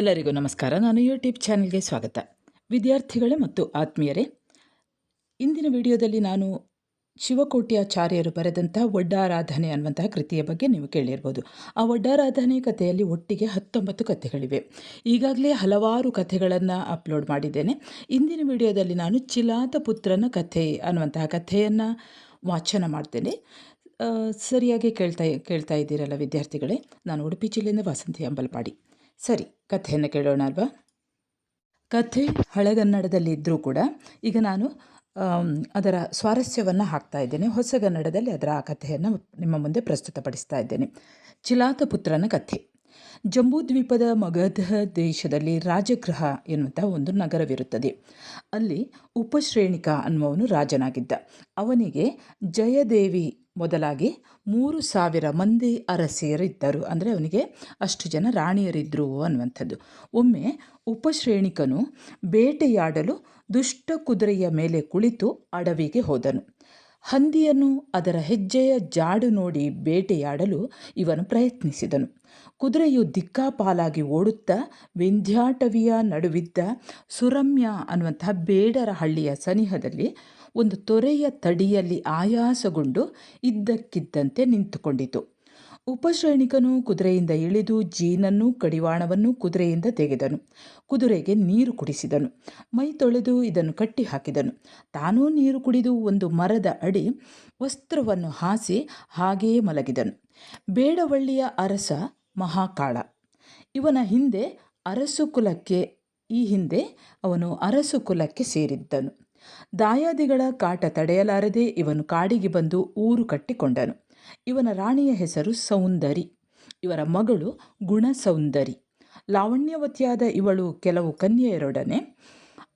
ಎಲ್ಲರಿಗೂ ನಮಸ್ಕಾರ. ನಾನು ಯೂಟ್ಯೂಬ್ ಚಾನಲ್ಗೆ ಸ್ವಾಗತ. ವಿದ್ಯಾರ್ಥಿಗಳೇ ಮತ್ತು ಆತ್ಮೀಯರೇ, ಇಂದಿನ ವಿಡಿಯೋದಲ್ಲಿ ನಾನು ಶಿವಕೋಟ್ಯಾಚಾರ್ಯರು ಬರೆದಂಥ ಒಡ್ಡಾರಾಧನೆ ಅನ್ನುವಂತಹ ಕೃತಿಯ ಬಗ್ಗೆ ನೀವು ಕೇಳಿರ್ಬೋದು. ಆ ಒಡ್ಡಾರಾಧನೆ ಕಥೆಯಲ್ಲಿ ಒಟ್ಟಿಗೆ ಹತ್ತೊಂಬತ್ತು ಕಥೆಗಳಿವೆ. ಈಗಾಗಲೇ ಹಲವಾರು ಕಥೆಗಳನ್ನು ಅಪ್ಲೋಡ್ ಮಾಡಿದ್ದೇನೆ. ಇಂದಿನ ವಿಡಿಯೋದಲ್ಲಿ ನಾನು ಚಿಲಾತ ಪುತ್ರನ ಕಥೆ ಅನ್ನುವಂತಹ ಕಥೆಯನ್ನು ವಾಚನ ಮಾಡ್ತೇನೆ. ಸರಿಯಾಗಿ ಕೇಳ್ತಾ ಕೇಳ್ತಾ ಇದ್ದೀರಲ್ಲ ವಿದ್ಯಾರ್ಥಿಗಳೇ? ನಾನು ಉಡುಪಿ ಜಿಲ್ಲೆಯಿಂದ ವಾಸಂತಿ ಅಂಬಲ್ಪಾಡಿ. ಸರಿ, ಕಥೆಯನ್ನು ಕೇಳೋಣ ಅಲ್ವಾ? ಕಥೆ ಹಳೆಗನ್ನಡದಲ್ಲಿ ಇದ್ದರೂ ಕೂಡ ಈಗ ನಾನು ಅದರ ಸ್ವಾರಸ್ಯವನ್ನು ಹಾಕ್ತಾ ಇದ್ದೇನೆ. ಹೊಸಗನ್ನಡದಲ್ಲಿ ಅದರ ಆ ಕಥೆಯನ್ನು ನಿಮ್ಮ ಮುಂದೆ ಪ್ರಸ್ತುತಪಡಿಸ್ತಾ ಇದ್ದೇನೆ. ಚಿಲಾತಪುತ್ರನ ಕಥೆ. ಜಂಬೂದ್ವೀಪದ ಮಗಧ ದೇಶದಲ್ಲಿ ರಾಜಗೃಹ ಎನ್ನುವಂಥ ಒಂದು ನಗರವಿರುತ್ತದೆ. ಅಲ್ಲಿ ಉಪಶ್ರೇಣಿಕ ಅನ್ನುವವನು ರಾಜನಾಗಿದ್ದ. ಅವನಿಗೆ ಜಯದೇವಿ ಮೊದಲಾಗಿ ಮೂರು ಸಾವಿರ ಮಂದಿ ಅರಸಿಯರಿದ್ದರು ಅಂದರೆ ಅವನಿಗೆ ಅಷ್ಟು ಜನ ರಾಣಿಯರಿದ್ದರು ಅನ್ನುವಂಥದ್ದು. ಒಮ್ಮೆ ಉಪಶ್ರೇಣಿಕನು ಬೇಟೆಯಾಡಲು ದುಷ್ಟ ಕುದುರೆಯ ಮೇಲೆ ಕುಳಿತು ಅಡವಿಗೆ ಹೋದನು. ಹಂದಿಯನ್ನು ಅದರ ಹೆಜ್ಜೆಯ ಜಾಡು ನೋಡಿ ಬೇಟೆಯಾಡಲು ಇವನು ಪ್ರಯತ್ನಿಸಿದನು. ಕುದುರೆಯು ದಿಕ್ಕಾಪಾಲಾಗಿ ಓಡುತ್ತಾ, ವಿಂಧ್ಯಾಟವಿಯ ನಡುವಿದ್ದ ಸುರಮ್ಯ ಅನ್ನುವಂತಹ ಬೇಡರ ಹಳ್ಳಿಯ ಸನಿಹದಲ್ಲಿ ಒಂದು ತೊರೆಯ ತಡಿಯಲ್ಲಿ ಆಯಾಸಗೊಂಡು ಇದ್ದಕ್ಕಿದ್ದಂತೆ ನಿಂತುಕೊಂಡಿತು. ಉಪಶ್ರೇಣಿಕನು ಕುದುರೆಯಿಂದ ಇಳಿದು ಜೀನನ್ನು ಕಡಿವಾಣವನ್ನು ಕುದುರೆಯಿಂದ ತೆಗೆದನು. ಕುದುರೆಗೆ ನೀರು ಕುಡಿಸಿದನು. ಮೈ ತೊಳೆದು ಇದನ್ನು ಕಟ್ಟಿ ಹಾಕಿದನು. ತಾನೂ ನೀರು ಕುಡಿದು ಒಂದು ಮರದ ಅಡಿ ವಸ್ತ್ರವನ್ನು ಹಾಸಿ ಹಾಗೆಯೇ ಮಲಗಿದನು. ಬೇಡವಳ್ಳಿಯ ಅರಸ ಮಹಾಕಾಳ. ಇವನ ಹಿಂದೆ ಅರಸು ಕುಲಕ್ಕೆ, ಈ ಹಿಂದೆ ಅವನು ಅರಸು ಕುಲಕ್ಕೆ ಸೇರಿದ್ದನು. ದಾಯಾದಿಗಳ ಕಾಟ ತಡೆಯಲಾರದೆ ಇವನು ಕಾಡಿಗೆ ಬಂದು ಊರು ಕಟ್ಟಿಕೊಂಡನು. ಇವನ ರಾಣಿಯ ಹೆಸರು ಸೌಂದರಿ, ಇವರ ಮಗಳು ಗುಣಸೌಂದರಿ. ಲಾವಣ್ಯವತಿಯಾದ ಇವಳು ಕೆಲವು ಕನ್ಯೆಯರೊಡನೆ,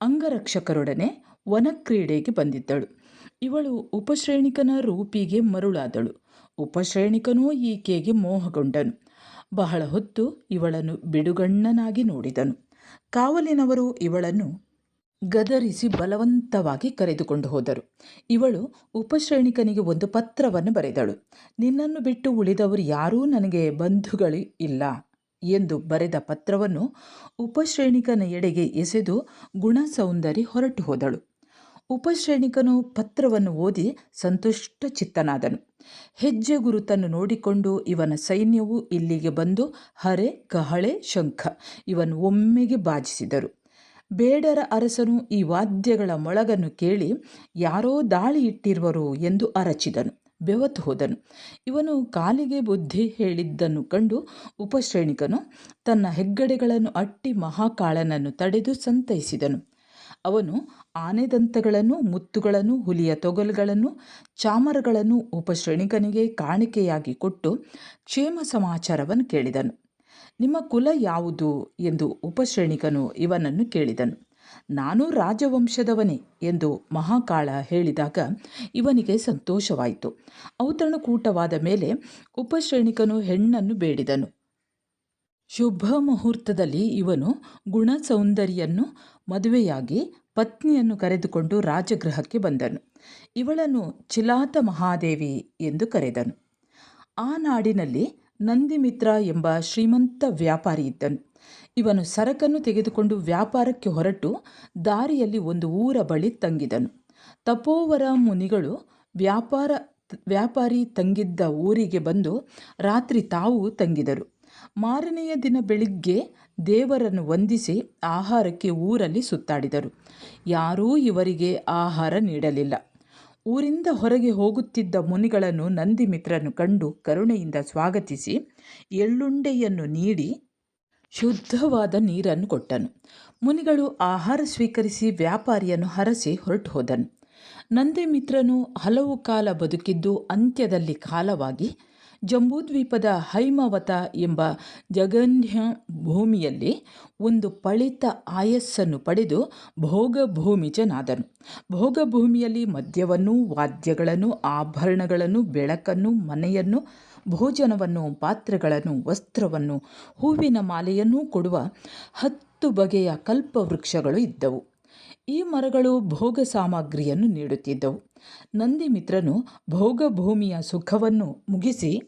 ಅಂಗರಕ್ಷಕರೊಡನೆ ವನಕ್ರೀಡೆಗೆ ಬಂದಿದ್ದಳು. ಇವಳು ಉಪಶ್ರೇಣಿಕನ ರೂಪಿಗೆ ಮರುಳಾದಳು. ಉಪಶ್ರೇಣಿಕನೂ ಈಕೆಗೆ ಮೋಹಗೊಂಡನು. ಬಹಳ ಹೊತ್ತು ಇವಳನ್ನು ಬಿಡುಗಣ್ಣನಾಗಿ ನೋಡಿದನು. ಕಾವಲಿನವರು ಇವಳನ್ನು ಗದರಿಸಿ ಬಲವಂತವಾಗಿ ಕರೆದುಕೊಂಡು ಹೋದರು. ಇವಳು ಉಪಶ್ರೇಣಿಕನಿಗೆ ಒಂದು ಪತ್ರವನ್ನು ಬರೆದಳು. ನಿನ್ನನ್ನು ಬಿಟ್ಟು ಉಳಿದವರು ಯಾರೂ ನನಗೆ ಬಂಧುಗಳು ಇಲ್ಲ ಎಂದು ಬರೆದ ಪತ್ರವನ್ನು ಉಪಶ್ರೇಣಿಕನ ಎಡೆಗೆ ಎಸೆದು ಗುಣಸೌಂದರಿ ಹೊರಟು ಹೋದಳು. ಉಪಶ್ರೇಣಿಕನು ಪತ್ರವನ್ನು ಓದಿ ಸಂತುಷ್ಟ ಚಿತ್ತನಾದನು ಹೆಜ್ಜೆ ಗುರುತನ್ನು ನೋಡಿಕೊಂಡು ಇವನ ಸೈನ್ಯವು ಇಲ್ಲಿಗೆ ಬಂದು ಹರೆ ಕಹಳೆ ಶಂಖ ಇವನು ಒಮ್ಮೆಗೆ ಬಾಜಿಸಿದರು. ಬೇಡರ ಅರಸನು ಈ ವಾದ್ಯಗಳ ಮೊಳಗನ್ನು ಕೇಳಿ, ಯಾರೋ ದಾಳಿ ಇಟ್ಟಿರುವರು ಎಂದು ಅರಚಿದನು ಬೆವತ್ತು ಹೋದನು. ಇವನು ಕಾಲಿಗೆ ಬುದ್ಧಿ ಹೇಳಿದ್ದನ್ನು ಕಂಡು ಉಪಶ್ರೇಣಿಕನು ತನ್ನ ಹೆಗ್ಗಡೆಗಳನ್ನು ಅಟ್ಟಿ ಮಹಾಕಾಳನನ್ನು ತಡೆದು ಸಂತೈಸಿದನು. ಅವನು ಆನೆದಂತಗಳನ್ನು, ಮುತ್ತುಗಳನ್ನು, ಹುಲಿಯ ತೊಗಲುಗಳನ್ನು, ಚಾಮರಗಳನ್ನು ಉಪಶ್ರೇಣಿಕನಿಗೆ ಕಾಣಿಕೆಯಾಗಿ ಕೊಟ್ಟು ಕ್ಷೇಮ ಸಮಾಚಾರವನ್ನು ಕೇಳಿದನು. ನಿಮ್ಮ ಕುಲ ಯಾವುದು ಎಂದು ಉಪಶ್ರೇಣಿಕನು ಇವನನ್ನು ಕೇಳಿದನು. ನಾನು ರಾಜವಂಶದವನೇ ಎಂದು ಮಹಾಕಾಳ ಹೇಳಿದಾಗ ಇವನಿಗೆ ಸಂತೋಷವಾಯಿತು. ಔತಣಕೂಟವಾದ ಮೇಲೆ ಉಪಶ್ರೇಣಿಕನು ಹೆಣ್ಣನ್ನು ಬೇಡಿದನು. ಶುಭ ಮುಹೂರ್ತದಲ್ಲಿ ಇವನು ಗುಣಸೌಂದರ್ಯನ್ನು, ಮದುವೆಯಾಗಿ ಪತ್ನಿಯನ್ನು ಕರೆದುಕೊಂಡು ರಾಜಗೃಹಕ್ಕೆ ಬಂದನು. ಇವಳನ್ನು ಚಿಲಾತ ಮಹಾದೇವಿ ಎಂದು ಕರೆದನು. ಆ ನಾಡಿನಲ್ಲಿ ನಂದಿಮಿತ್ರ ಎಂಬ ಶ್ರೀಮಂತ ವ್ಯಾಪಾರಿ ಇದ್ದನು. ಇವನು ಸರಕನ್ನು ತೆಗೆದುಕೊಂಡು ವ್ಯಾಪಾರಕ್ಕೆ ಹೊರಟು ದಾರಿಯಲ್ಲಿ ಒಂದು ಊರ ಬಳಿ ತಂಗಿದನು. ತಪೋವರ ಮುನಿಗಳು ವ್ಯಾಪಾರ ವ್ಯಾಪಾರಿ ತಂಗಿದ್ದ ಊರಿಗೆ ಬಂದು ರಾತ್ರಿ ತಾವು ತಂಗಿದರು. ಮಾರನೆಯ ದಿನ ಬೆಳಿಗ್ಗೆ ದೇವರನ್ನು ವಂದಿಸಿ ಆಹಾರಕ್ಕೆ ಊರಲ್ಲಿ ಸುತ್ತಾಡಿದರು. ಯಾರೂ ಇವರಿಗೆ ಆಹಾರ ನೀಡಲಿಲ್ಲ. ಊರಿಂದ ಹೊರಗೆ ಹೋಗುತ್ತಿದ್ದ ಮುನಿಗಳನ್ನು ನಂದಿ ಮಿತ್ರನು ಕಂಡು ಕರುಣೆಯಿಂದ ಸ್ವಾಗತಿಸಿ ಎಳ್ಳುಂಡೆಯನ್ನು ನೀಡಿ ಶುದ್ಧವಾದ ನೀರನ್ನು ಕೊಟ್ಟನು. ಮುನಿಗಳು ಆಹಾರ ಸ್ವೀಕರಿಸಿ ವ್ಯಾಪಾರಿಯನ್ನು ಹರಸಿ ಹೊರಟು ಹೋದನು. ನಂದಿಮಿತ್ರನು ಹಲವು ಕಾಲ ಬದುಕಿದ್ದು ಅಂತ್ಯದಲ್ಲಿ ಕಾಲವಾಗಿ ಜಂಬೂದ್ವೀಪದ ಹೈಮವತ ಎಂಬ ಜಗನ್ಯ ಭೂಮಿಯಲ್ಲಿ ಒಂದು ಪಳಿತ ಆಯಸ್ಸನ್ನು ಪಡೆದು ಭೋಗಭೂಮಿಜನಾದನು. ಭೋಗಭೂಮಿಯಲ್ಲಿ ಮದ್ಯವನ್ನು, ವಾದ್ಯಗಳನ್ನು, ಆಭರಣಗಳನ್ನು, ಬೆಳಕನ್ನು, ಮನೆಯನ್ನು, ಭೋಜನವನ್ನು, ಪಾತ್ರೆಗಳನ್ನು, ವಸ್ತ್ರವನ್ನು, ಹೂವಿನ ಮಾಲೆಯನ್ನೂ ಕೊಡುವ ಹತ್ತು ಬಗೆಯ ಕಲ್ಪವೃಕ್ಷಗಳು ಇದ್ದವು. ಈ ಮರಗಳು ಭೋಗ ಸಾಮಗ್ರಿಯನ್ನು ನೀಡುತ್ತಿದ್ದವು. ನಂದಿ ಮಿತ್ರನು ಭೋಗ ಭೂಮಿಯ ಸುಖವನ್ನು ಮುಗಿಸಿ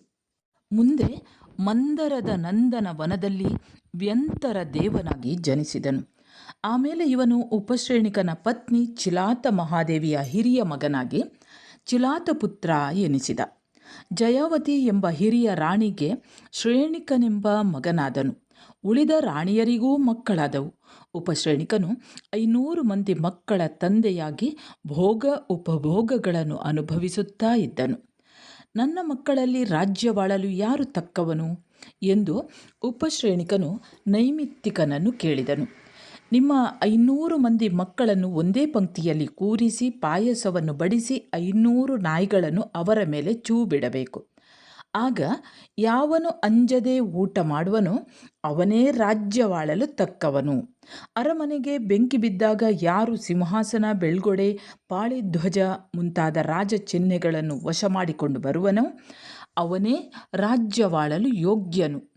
ಮುಂದೆ ಮಂದರದ ನಂದನ ವನದಲ್ಲಿ ವ್ಯಂತರ ದೇವನಾಗಿ ಜನಿಸಿದನು. ಆಮೇಲೆ ಇವನು ಉಪಶ್ರೇಣಿಕನ ಪತ್ನಿ ಚಿಲಾತ ಮಹಾದೇವಿಯ ಹಿರಿಯ ಮಗನಾಗಿ ಚಿಲಾತಪುತ್ರ ಎನಿಸಿದ. ಜಯಾವತಿ ಎಂಬ ಹಿರಿಯ ರಾಣಿಗೆ ಶ್ರೇಣಿಕನೆಂಬ ಮಗನಾದನು. ಉಳಿದ ರಾಣಿಯರಿಗೂ ಮಕ್ಕಳಾದವು. ಉಪಶ್ರೇಣಿಕನು, ಐನೂರು ಮಂದಿ ಮಕ್ಕಳ ತಂದೆಯಾಗಿ ಭೋಗ ಉಪಭೋಗಗಳನ್ನು ಅನುಭವಿಸುತ್ತಾ ಇದ್ದನು. ನನ್ನ ಮಕ್ಕಳಲ್ಲಿ ರಾಜ್ಯವಾಳಲು ಯಾರು ತಕ್ಕವನು? ಎಂದು ಉಪಶ್ರೇಣಿಕನು ನೈಮಿತ್ತಿಕನನ್ನು ಕೇಳಿದನು. ನಿಮ್ಮ ಐನೂರು ಮಂದಿ ಮಕ್ಕಳನ್ನು ಒಂದೇ ಪಂಕ್ತಿಯಲ್ಲಿ ಕೂರಿಸಿ, ಪಾಯಸವನ್ನು ಬಡಿಸಿ, ಐನೂರು ನಾಯಿಗಳನ್ನು ಅವರ ಮೇಲೆ ಚೂ ಬಿಡಬೇಕು ಆಗ ಯಾವನು ಅಂಜದೆ ಊಟ ಮಾಡುವನು ಅವನೇ ರಾಜ್ಯವಾಳಲು ತಕ್ಕವನು. ಅರಮನೆಗೆ ಬೆಂಕಿ ಬಿದ್ದಾಗ ಯಾರು ಸಿಂಹಾಸನ, ಬೆಳ್ಗೊಡೆ, ಪಾಳಿಧ್ವಜ ಮುಂತಾದ ರಾಜ ಚಿಹ್ನೆಗಳನ್ನು ವಶ ಮಾಡಿಕೊಂಡು ಬರುವನೋ ಅವನೇ ರಾಜ್ಯವಾಳಲು ಯೋಗ್ಯನು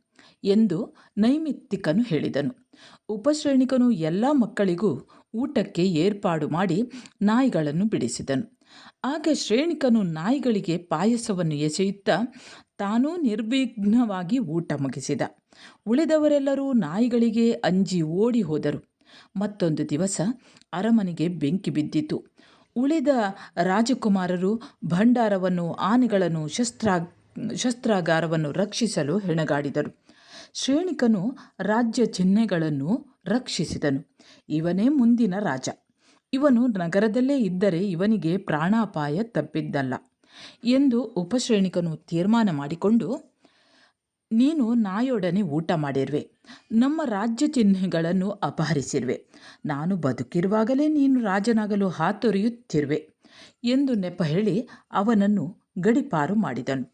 ಎಂದು ನೈಮಿತ್ತಿಕನು ಹೇಳಿದನು. ಉಪಶ್ರೇಣಿಕನು ಎಲ್ಲ ಮಕ್ಕಳಿಗೂ ಊಟಕ್ಕೆ ಏರ್ಪಾಡು ಮಾಡಿ ನಾಯಿಗಳನ್ನು ಬಿಡಿಸಿದನು. ಆಗ ಶ್ರೇಣಿಕನು ನಾಯಿಗಳಿಗೆ ಪಾಯಸವನ್ನು ಎಸೆಯುತ್ತಾ ತಾನೂ ನಿರ್ವಿಘ್ನವಾಗಿ ಊಟ ಮುಗಿಸಿದ. ಉಳಿದವರೆಲ್ಲರೂ ನಾಯಿಗಳಿಗೆ ಅಂಜಿ ಓಡಿ ಹೋದರು. ಮತ್ತೊಂದು ದಿವಸ ಅರಮನೆಗೆ ಬೆಂಕಿ ಬಿದ್ದಿತು. ಉಳಿದ ರಾಜಕುಮಾರರು ಭಂಡಾರವನ್ನು, ಆನೆಗಳನ್ನು, ಶಸ್ತ್ರಾ, ಶಸ್ತ್ರಾಗಾರವನ್ನು ರಕ್ಷಿಸಲು ಹೆಣಗಾಡಿದರು. ಶ್ರೇಣಿಕನು ರಾಜ್ಯ ಚಿಹ್ನೆಗಳನ್ನು ರಕ್ಷಿಸಿದನು. ಇವನೇ ಮುಂದಿನ ರಾಜ. ಇವನು ನಗರದಲ್ಲೇ ಇದ್ದರೆ ಇವನಿಗೆ ಪ್ರಾಣಾಪಾಯ ತಪ್ಪಿದ್ದಲ್ಲ ಎಂದು ಉಪಶ್ರೇಣಿಕನು ತೀರ್ಮಾನ ಮಾಡಿಕೊಂಡು, ನೀನು ನಾಯೊಡನೆ ಊಟ ಮಾಡಿರುವೆ, ನಮ್ಮ ರಾಜ್ಯ ಚಿಹ್ನೆಗಳನ್ನು ಅಪಹರಿಸಿರುವೆ, ನಾನು ಬದುಕಿರುವಾಗಲೇ ನೀನು ರಾಜನಾಗಲು ಹಾತೊರೆಯುತ್ತಿರುವೆ ಎಂದು ನೆಪ ಹೇಳಿ ಅವನನ್ನು ಗಡಿಪಾರು ಮಾಡಿದನು.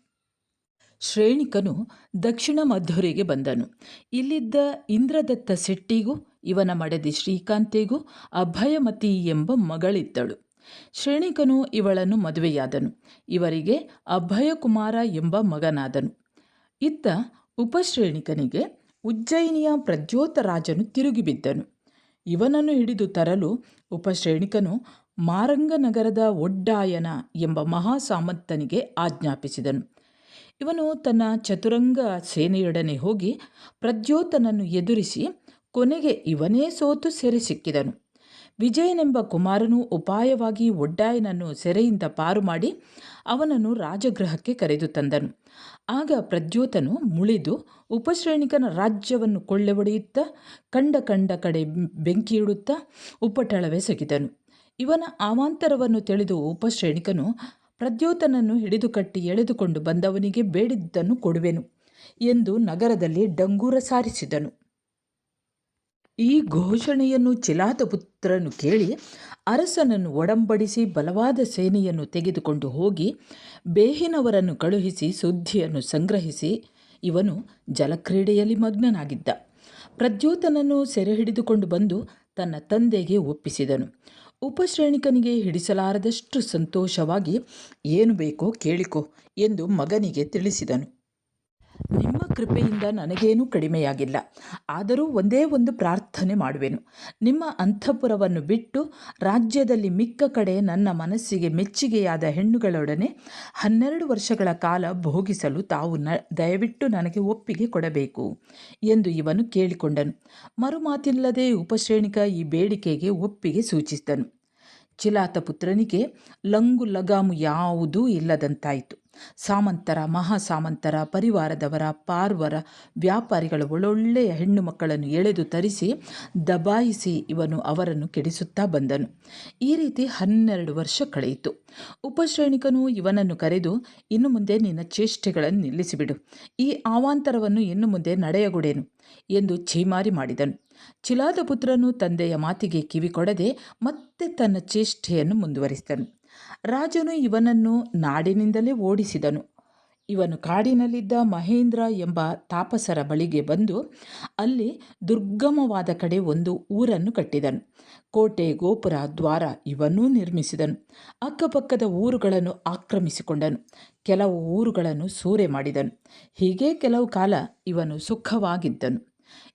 ಶ್ರೇಣಿಕನು ದಕ್ಷಿಣ ಮಧುರೆಗೆ ಬಂದನು. ಇಲ್ಲಿದ್ದ ಇಂದ್ರದತ್ತ ಶೆಟ್ಟಿಗೂ ಇವನ ಮಡದಿ ಶ್ರೀಕಾಂತೆಗೂ ಅಭಯಮತಿ ಎಂಬ ಮಗಳಿದ್ದಳು. ಶ್ರೇಣಿಕನು ಇವಳನ್ನು ಮದುವೆಯಾದನು. ಇವರಿಗೆ ಅಭಯಕುಮಾರ ಎಂಬ ಮಗನಾದನು. ಇತ್ತ ಉಪಶ್ರೇಣಿಕನಿಗೆ ಉಜ್ಜಯಿನಿಯ ಪ್ರಜ್ಯೋತ ರಾಜನು ತಿರುಗಿಬಿದ್ದನು ಇವನನ್ನು ಹಿಡಿದು ತರಲು ಉಪಶ್ರೇಣಿಕನು ಮಾರಂಗನಗರದ ಒಡ್ಡಾಯನ ಎಂಬ ಮಹಾಸಾಮಂತನಿಗೆ ಆಜ್ಞಾಪಿಸಿದನು. ಇವನು ತನ್ನ ಚತುರಂಗ ಸೇನೆಯೊಡನೆ ಹೋಗಿ ಪ್ರಜ್ಯೋತನನ್ನು ಎದುರಿಸಿ ಕೊನೆಗೆ ಇವನೇ ಸೋತು ಸೆರೆ ಸಿಕ್ಕಿದನು. ವಿಜಯನೆಂಬ ಕುಮಾರನು ಉಪಾಯವಾಗಿ ಒಡ್ಡಾಯನನ್ನು ಸೆರೆಯಿಂದ ಪಾರು ಮಾಡಿ ಅವನನ್ನು ರಾಜಗೃಹಕ್ಕೆ ಕರೆದು ತಂದನು. ಆಗ ಪ್ರದ್ಯೋತನು ಮುಳಿದು ಉಪಶ್ರೇಣಿಕನ ರಾಜ್ಯವನ್ನು ಕೊಳ್ಳೆ ಹೊಡೆಯುತ್ತಾ ಕಂಡ ಕಂಡ ಕಡೆ ಬೆಂಕಿಯಿಡುತ್ತಾ ಉಪಟಳವೆಸಗಿದನು ಇವನ ಆವಾಂತರವನ್ನು ತಿಳಿದು ಉಪಶ್ರೇಣಿಕನು ಪ್ರದ್ಯೋತನನ್ನು ಹಿಡಿದು ಕಟ್ಟಿ ಎಳೆದುಕೊಂಡು ಬಂದವನಿಗೆ ಬೇಡಿದ್ದನ್ನು ಕೊಡುವೆನು ಎಂದು ನಗರದಲ್ಲಿ ಡಂಗೂರ ಸಾರಿಸಿದನು. ಈ ಘೋಷಣೆಯನ್ನು ಚಿಲಾತಪುತ್ರನು ಕೇಳಿ ಅರಸನನ್ನು ಒಡಂಬಡಿಸಿ ಬಲವಾದ ಸೇನೆಯನ್ನು ತೆಗೆದುಕೊಂಡು ಹೋಗಿ ಬೇಹಿನವರನ್ನು ಕಳುಹಿಸಿ ಸುದ್ದಿಯನ್ನು ಸಂಗ್ರಹಿಸಿ ಇವನು ಜಲಕ್ರೀಡೆಯಲ್ಲಿ ಮಗ್ನನಾಗಿದ್ದ. ಪ್ರದ್ಯೋತನನ್ನು ಸೆರೆ ಹಿಡಿದುಕೊಂಡು ಬಂದು ತನ್ನ ತಂದೆಗೆ ಒಪ್ಪಿಸಿದನು. ಉಪಶ್ರೇಣಿಕನಿಗೆ ಹಿಡಿಸಲಾರದಷ್ಟು ಸಂತೋಷವಾಗಿ, ಏನು ಬೇಕೋ ಕೇಳಿಕೋ ಎಂದು ಮಗನಿಗೆ ತಿಳಿಸಿದನು. ನಿಮ್ಮ ಕೃಪೆಯಿಂದ ನನಗೇನೂ ಕಡಿಮೆಯಾಗಿಲ್ಲ. ಆದರೂ ಒಂದೇ ಒಂದು ಪ್ರಾರ್ಥನೆ ಮಾಡುವೆನು. ನಿಮ್ಮ ಅಂತಃಪುರವನ್ನು ಬಿಟ್ಟು ರಾಜ್ಯದಲ್ಲಿ ಮಿಕ್ಕ ಕಡೆ ನನ್ನ ಮನಸ್ಸಿಗೆ ಮೆಚ್ಚುಗೆಯಾದ ಹೆಣ್ಣುಗಳೊಡನೆ ಹನ್ನೆರಡು ವರ್ಷಗಳ ಕಾಲ ಭೋಗಿಸಲು ತಾವು ನ, ದಯವಿಟ್ಟು ನನಗೆ ಒಪ್ಪಿಗೆ ಕೊಡಬೇಕು ಎಂದು ಇವನು ಕೇಳಿಕೊಂಡನು. ಮರುಮಾತಿಲ್ಲದೆ ಉಪಶ್ರೇಣಿಕ ಈ ಬೇಡಿಕೆಗೆ ಒಪ್ಪಿಗೆ ಸೂಚಿಸಿದನು. ಚಿಲಾತಪುತ್ರನಿಗೆ ಲಂಗು ಲಗಾಮು ಯಾವುದೂ ಇಲ್ಲದಂತಾಯಿತು. ಸಾಮಂತರ ಮಹಾಸಾಮಂತರ ಪರಿವಾರದವರ ಪಾರ್ವರ ವ್ಯಾಪಾರಿಗಳ ಒಳ್ಳೊಳ್ಳೆಯ ಹೆಣ್ಣು ಮಕ್ಕಳನ್ನು ಎಳೆದು ತರಿಸಿ ದಬಾಯಿಸಿ ಇವನು ಅವರನ್ನು ಕೆಡಿಸುತ್ತಾ ಬಂದನು. ಈ ರೀತಿ ಹನ್ನೆರಡು ವರ್ಷ ಕಳೆಯಿತು. ಉಪಶ್ರೇಣಿಕನು ಇವನನ್ನು ಕರೆದು, ಇನ್ನು ಮುಂದೆ ನಿನ್ನ ಚೇಷ್ಟೆಗಳನ್ನು ನಿಲ್ಲಿಸಿಬಿಡು. ಈ ಆವಾಂತರವನ್ನು ಇನ್ನು ಮುಂದೆ ನಡೆಯಗೊಡೇನು. ಎಂದು ಛೀಮಾರಿ ಮಾಡಿದನು. ಚಿಲಾದ ಪುತ್ರನು ತಂದೆಯ ಮಾತಿಗೆ ಕಿವಿಕೊಡದೆ ಮತ್ತೆ ತನ್ನ ಚೇಷ್ಟೆಯನ್ನು ಮುಂದುವರಿಸಿದನು. ರಾಜನು ಇವನನ್ನು ನಾಡಿನಿಂದಲೇ ಓಡಿಸಿದನು. ಇವನು ಕಾಡಿನಲ್ಲಿದ್ದ ಮಹೇಂದ್ರ ಎಂಬ ತಾಪಸರ ಬಳಿಗೆ ಬಂದು ಅಲ್ಲಿ ದುರ್ಗಮವಾದ ಕಡೆ ಒಂದು ಊರನ್ನು ಕಟ್ಟಿದನು. ಕೋಟೆ, ಗೋಪುರ, ದ್ವಾರ ಇವನ್ನೂ ನಿರ್ಮಿಸಿದನು. ಅಕ್ಕಪಕ್ಕದ ಊರುಗಳನ್ನು ಆಕ್ರಮಿಸಿಕೊಂಡನು. ಕೆಲವು ಊರುಗಳನ್ನು ಸೂರೆ ಮಾಡಿದನು ಹೀಗೆ ಕೆಲವು ಕಾಲ ಇವನು ಸುಖವಾಗಿದ್ದನು.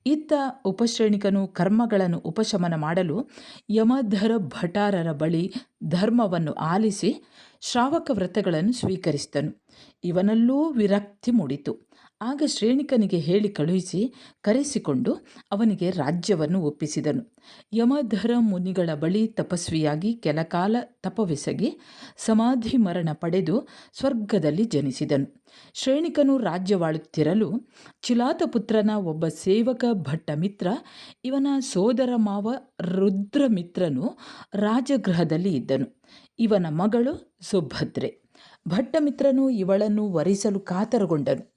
ಇತ್ತ ಉಪಶ್ರೇಣಿಕನು ಕರ್ಮಗಳನ್ನು ಉಪಶಮನ ಮಾಡಲು ಯಮಧರ ಭಟಾರರ ಬಳಿ ಧರ್ಮವನ್ನು ಆಲಿಸಿ ಶ್ರಾವಕ ವ್ರತಗಳನ್ನು ಸ್ವೀಕರಿಸಿದನು. ಇವನಲ್ಲೂ ವಿರಕ್ತಿ ಮೂಡಿತು. ಆಗ ಶ್ರೇಣಿಕನಿಗೆ ಹೇಳಿ ಕಳುಹಿಸಿ ಕರೆಸಿಕೊಂಡು ಅವನಿಗೆ ರಾಜ್ಯವನ್ನು ಒಪ್ಪಿಸಿದನು. ಯಮಧರ ಮುನಿಗಳ ಬಳಿ ತಪಸ್ವಿಯಾಗಿ ಕೆಲಕಾಲ ತಪವೆಸಗಿ ಸಮಾಧಿ ಮರಣ ಪಡೆದು ಸ್ವರ್ಗದಲ್ಲಿ ಜನಿಸಿದನು. ಶ್ರೇಣಿಕನು ರಾಜ್ಯವಾಳುತ್ತಿರಲು ಚಿಲಾತಪುತ್ರನ ಒಬ್ಬ ಸೇವಕ ಭಟ್ಟ ಮಿತ್ರ ಇವನ ಸೋದರ ಮಾವ ರುದ್ರಮಿತ್ರನು ರಾಜಗೃಹದಲ್ಲಿ ಇದ್ದನು. ಇವನ ಮಗಳು ಸುಭದ್ರೆ. ಭಟ್ಟಮಿತ್ರನು ಇವಳನ್ನು ವರಿಸಲು ಕಾತರಗೊಂಡನು.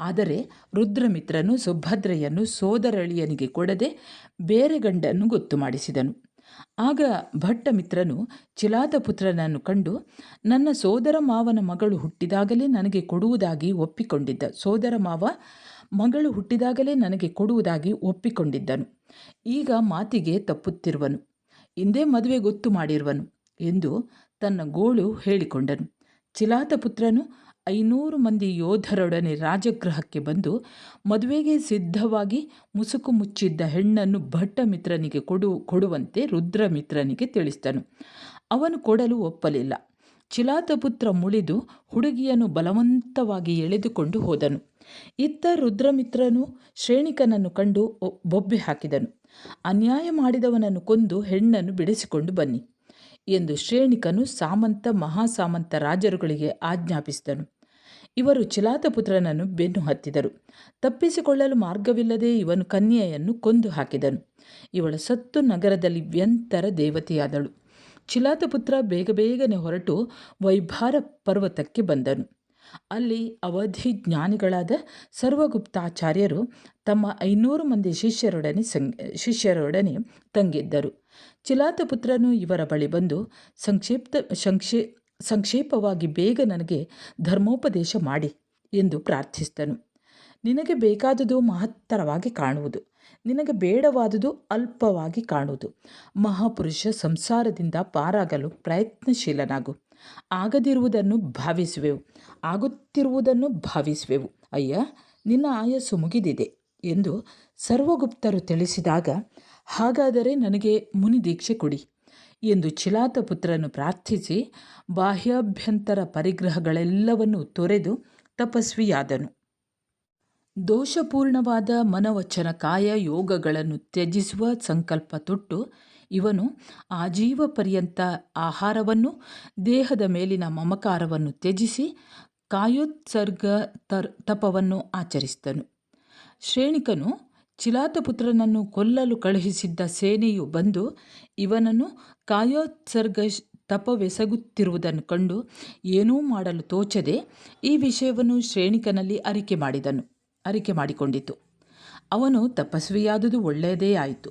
ಆದರೆ ರುದ್ರಮಿತ್ರನು ಸುಭದ್ರೆಯನ್ನು ಸೋದರಳಿಯನಿಗೆ ಕೊಡದೆ ಬೇರೆ ಗಂಡನ್ನು ಗೊತ್ತು ಮಾಡಿಸಿದನು ಆಗ ಭಟ್ಟ ಭಟ್ಟಮಿತ್ರನು ಚಿಲಾತಪುತ್ರನನ್ನು ಕಂಡು, ನನ್ನ ಸೋದರ ಮಾವನ ಮಗಳು ಹುಟ್ಟಿದಾಗಲೇ ನನಗೆ ಕೊಡುವುದಾಗಿ ಒಪ್ಪಿಕೊಂಡಿದ್ದ. ಸೋದರ ಮಾವ ಮಗಳು ಹುಟ್ಟಿದಾಗಲೇ ನನಗೆ ಕೊಡುವುದಾಗಿ ಒಪ್ಪಿಕೊಂಡಿದ್ದನು. ಈಗ ಮಾತಿಗೆ ತಪ್ಪುತ್ತಿರುವನು. ಹಿಂದೆ ಮದುವೆ ಗೊತ್ತು ಮಾಡಿರುವನು ಎಂದು ತನ್ನ ಗೋಳು ಹೇಳಿಕೊಂಡನು. ಚಿಲಾತಪುತ್ರನು ಐನೂರು ಮಂದಿ ಯೋಧರೊಡನೆ ರಾಜಗೃಹಕ್ಕೆ ಬಂದು ಮದುವೆಗೆ ಸಿದ್ಧವಾಗಿ ಮುಸುಕು ಮುಚ್ಚಿದ್ದ ಹೆಣ್ಣನ್ನು ಭಟ್ಟಮಿತ್ರನಿಗೆ ಕೊಡು, ಕೊಡುವಂತೆ ರುದ್ರಮಿತ್ರನಿಗೆ ತಿಳಿಸಿದನು. ಅವನು ಕೊಡಲು ಒಪ್ಪಲಿಲ್ಲ. ಚಿಲಾತಪುತ್ರ ಮುಳಿದು ಹುಡುಗಿಯನ್ನು ಬಲವಂತವಾಗಿ ಎಳೆದುಕೊಂಡು ಹೋದನು. ಇತ್ತ ರುದ್ರಮಿತ್ರನು ಶ್ರೇಣಿಕನನ್ನು ಕಂಡು ಬೊಬ್ಬೆ ಹಾಕಿದನು. ಅನ್ಯಾಯ ಮಾಡಿದವನನ್ನು ಕೊಂದು ಹೆಣ್ಣನ್ನು ಬಿಡಿಸಿಕೊಂಡು ಬನ್ನಿ ಎಂದು ಶ್ರೇಣಿಕನು ಸಾಮಂತ ಮಹಾಸಾಮಂತ ರಾಜರುಗಳಿಗೆ ಆಜ್ಞಾಪಿಸಿದನು. ಇವರು ಚಿಲಾತಪುತ್ರನನ್ನು ಬೆನ್ನು ಹತ್ತಿದರು. ತಪ್ಪಿಸಿಕೊಳ್ಳಲು ಮಾರ್ಗವಿಲ್ಲದೆ ಇವನು ಕನ್ಯೆಯನ್ನು ಕೊಂದು ಹಾಕಿದನು. ಇವಳ ಸತ್ತು ನಗರದಲ್ಲಿ ವ್ಯಂತರ ದೇವತೆಯಾದಳು. ಚಿಲಾತಪುತ್ರ ಬೇಗ ಬೇಗನೆ ಹೊರಟು ವೈಭಾರ ಪರ್ವತಕ್ಕೆ ಬಂದನು. ಅಲ್ಲಿ ಅವಧಿ ಜ್ಞಾನಿಗಳಾದ ಸರ್ವಗುಪ್ತಾಚಾರ್ಯರು ತಮ್ಮ ಐನೂರು ಮಂದಿ ಶಿಷ್ಯರೊಡನೆ ಸಂಗ್ ಶಿಷ್ಯರೊಡನೆ ತಂಗಿದ್ದರು. ಚಿಲಾತಪುತ್ರನು ಇವರ ಬಳಿ ಬಂದು ಸಂಕ್ಷಿಪ್ತ, ಸಂಕ್ಷೇ ಸಂಕ್ಷೇಪವಾಗಿ ಬೇಗ ನನಗೆ ಧರ್ಮೋಪದೇಶ ಮಾಡಿ ಎಂದು ಪ್ರಾರ್ಥಿಸಿದನು. ನಿನಗೆ ಬೇಕಾದುದು ಮಹತ್ತರವಾಗಿ ಕಾಣುವುದು. ನಿನಗೆ ಬೇಡವಾದುದು ಅಲ್ಪವಾಗಿ ಕಾಣುವುದು. ಮಹಾಪುರುಷ ಸಂಸಾರದಿಂದ ಪಾರಾಗಲು ಪ್ರಯತ್ನಶೀಲನಾಗು. ಆಗದಿರುವುದನ್ನು ಭಾವಿಸುವೆವು. ಆಗುತ್ತಿರುವುದನ್ನು ಭಾವಿಸುವೆವು. ಅಯ್ಯ, ನಿನ್ನ ಆಯಸ್ಸು ಮುಗಿದಿದೆ ಎಂದು ಸರ್ವಗುಪ್ತರು ತಿಳಿಸಿದಾಗ, ಹಾಗಾದರೆ ನನಗೆ ಮುನಿದೀಕ್ಷೆ ಕೊಡಿ. ಎಂದು ಚಿಲಾತಪುತ್ರನು ಪ್ರಾರ್ಥಿಸಿ ಬಾಹ್ಯಾಭ್ಯಂತರ ಪರಿಗ್ರಹಗಳೆಲ್ಲವನ್ನು ತೊರೆದು ತಪಸ್ವಿಯಾದನು. ದೋಷಪೂರ್ಣವಾದ ಮನವಚನ ಕಾಯ ಯೋಗಗಳನ್ನು ತ್ಯಜಿಸುವ ಸಂಕಲ್ಪ ತೊಟ್ಟು ಇವನು ಆಜೀವ ಪರ್ಯಂತ ಆಹಾರವನ್ನು, ದೇಹದ ಮೇಲಿನ ಮಮಕಾರವನ್ನು ತ್ಯಜಿಸಿ ಕಾಯೋತ್ಸರ್ಗ ತರ್, ತಪವನ್ನು ಆಚರಿಸಿದನು. ಶ್ರೇಣಿಕನು ಚಿಲಾತಪುತ್ರನನ್ನು ಕೊಲ್ಲಲು ಕಳುಹಿಸಿದ್ದ ಸೇನೆಯು ಬಂದು ಇವನನ್ನು ಕಾಯೋತ್ಸರ್ಗ ತಪವೆಸಗುತ್ತಿರುವುದನ್ನು ಕಂಡು ಏನೂ ಮಾಡಲು ತೋಚದೆ ಈ ವಿಷಯವನ್ನು ಶ್ರೇಣಿಕನಲ್ಲಿ ಅರಿಕೆ ಮಾಡಿದನು, ಅರಿಕೆ ಮಾಡಿಕೊಂಡಿತು. ಅವನು ತಪಸ್ವಿಯಾದುದು ಒಳ್ಳೆಯದೇ ಆಯಿತು.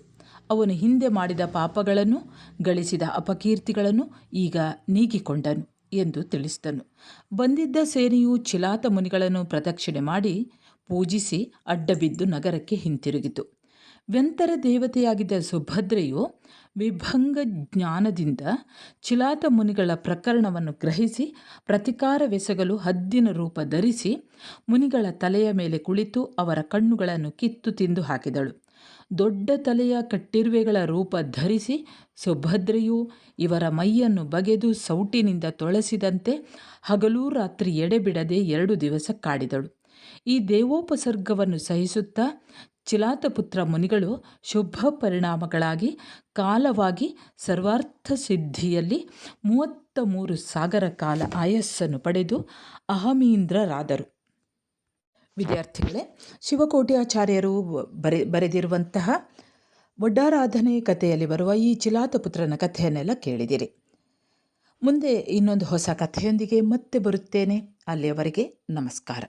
ಅವನು ಹಿಂದೆ ಮಾಡಿದ ಪಾಪಗಳನ್ನು, ಗಳಿಸಿದ ಅಪಕೀರ್ತಿಗಳನ್ನು ಈಗ ನೀಗಿಕೊಂಡನು ಎಂದು ತಿಳಿಸಿದನು. ಬಂದಿದ್ದ ಸೇನೆಯು ಚಿಲಾತ ಮುನಿಗಳನ್ನು ಪ್ರದಕ್ಷಿಣೆ ಮಾಡಿ ಪೂಜಿಸಿ ಅಡ್ಡಬಿದ್ದು ನಗರಕ್ಕೆ ಹಿಂತಿರುಗಿತು. ವ್ಯಂತರ ದೇವತೆಯಾಗಿದ್ದ ಸುಭದ್ರೆಯು ವಿಭಂಗ ಜ್ಞಾನದಿಂದ ಚಿಲಾತ ಮುನಿಗಳ ಪ್ರಕರಣವನ್ನು ಗ್ರಹಿಸಿ ಪ್ರತಿಕಾರವೆಸಗಲು ಹದ್ದಿನ ರೂಪ ಧರಿಸಿ ಮುನಿಗಳ ತಲೆಯ ಮೇಲೆ ಕುಳಿತು ಅವರ ಕಣ್ಣುಗಳನ್ನು ಕಿತ್ತು ತಿಂದು ಹಾಕಿದಳು. ದೊಡ್ಡ ತಲೆಯ ಕಟ್ಟಿರುವೆಗಳ ರೂಪ ಧರಿಸಿ ಸುಭದ್ರೆಯು ಇವರ ಮೈಯನ್ನು ಬಗೆದು ಸೌಟಿನಿಂದ ತೊಳಸಿದಂತೆ ಹಗಲೂ ರಾತ್ರಿ ಎಡೆಬಿಡದೆ ಎರಡು ದಿವಸ ಕಾಡಿದಳು. ಈ ದೇವೋಪಸರ್ಗವನ್ನು ಸಹಿಸುತ್ತಾ ಚಿಲಾತಪುತ್ರ ಮುನಿಗಳು ಶುಭ ಪರಿಣಾಮಗಳಾಗಿ ಕಾಲವಾಗಿ ಸರ್ವಾರ್ಥ ಸಿದ್ಧಿಯಲ್ಲಿ ಮೂವತ್ತ ಮೂರು ಸಾಗರ ಕಾಲ ಆಯಸ್ಸನ್ನು ಪಡೆದು ಅಹಮೀಂದ್ರರಾದರು. ವಿದ್ಯಾರ್ಥಿಗಳೇ, ಶಿವಕೋಟ್ಯಾಚಾರ್ಯರು ಬರೆ, ಬರೆದಿರುವಂತಹ ಒಡ್ಡಾರಾಧನೆ ಕಥೆಯಲ್ಲಿ ಬರುವ ಈ ಚಿಲಾತಪುತ್ರನ ಕಥೆಯನ್ನೆಲ್ಲ ಕೇಳಿದಿರಿ. ಮುಂದೆ ಇನ್ನೊಂದು ಹೊಸ ಕಥೆಯೊಂದಿಗೆ ಮತ್ತೆ ಬರುತ್ತೇನೆ. ಅಲ್ಲಿಯವರೆಗೆ ನಮಸ್ಕಾರ.